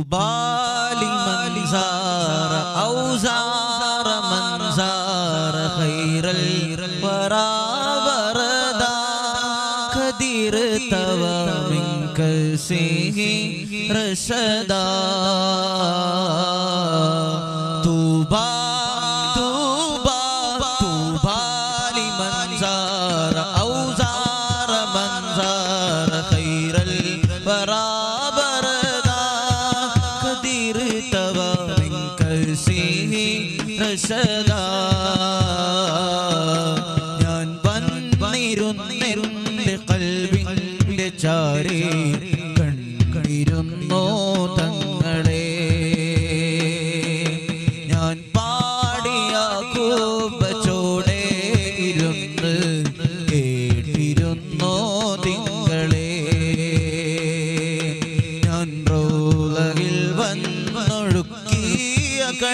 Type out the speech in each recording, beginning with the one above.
तुबाली मंजार, औज़ार मंजार, खैरल बराबरदा खदीर तवा मिंक से रसदा तुबा तुबा तुबाली मंजार, औज़ार मंजार, खैरल बरा മനുഷ്യത ഞാൻ വന്നിരുന്നിരുന്ന് കൽവിന്റെ ചാരി കണ്ടിരുന്നോ.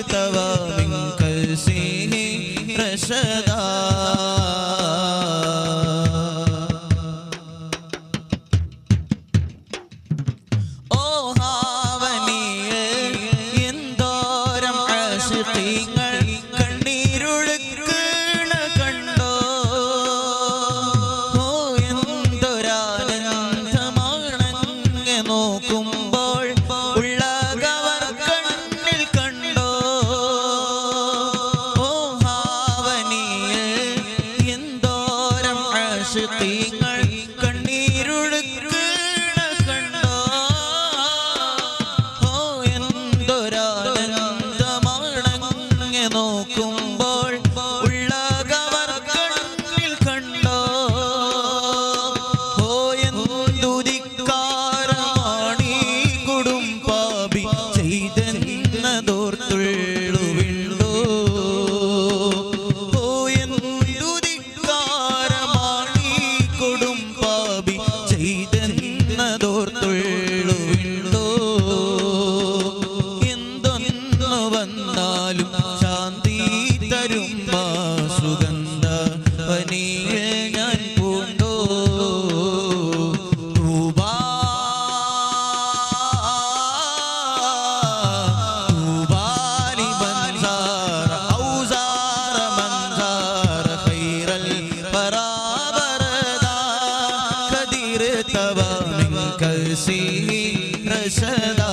كدير توا من كلسه رشدا عاشقين തരും മാ സുഗന്ധ പനിയിൽ ഞാൻ പൂണ്ടോ? തൂബാ തൂബാ ലിമൻ സാറ ഔ സാറ മൻ സാറ ഖൈറൽ വറാ ബറദാ തവ മിൻ കൽസിഹി റശദാ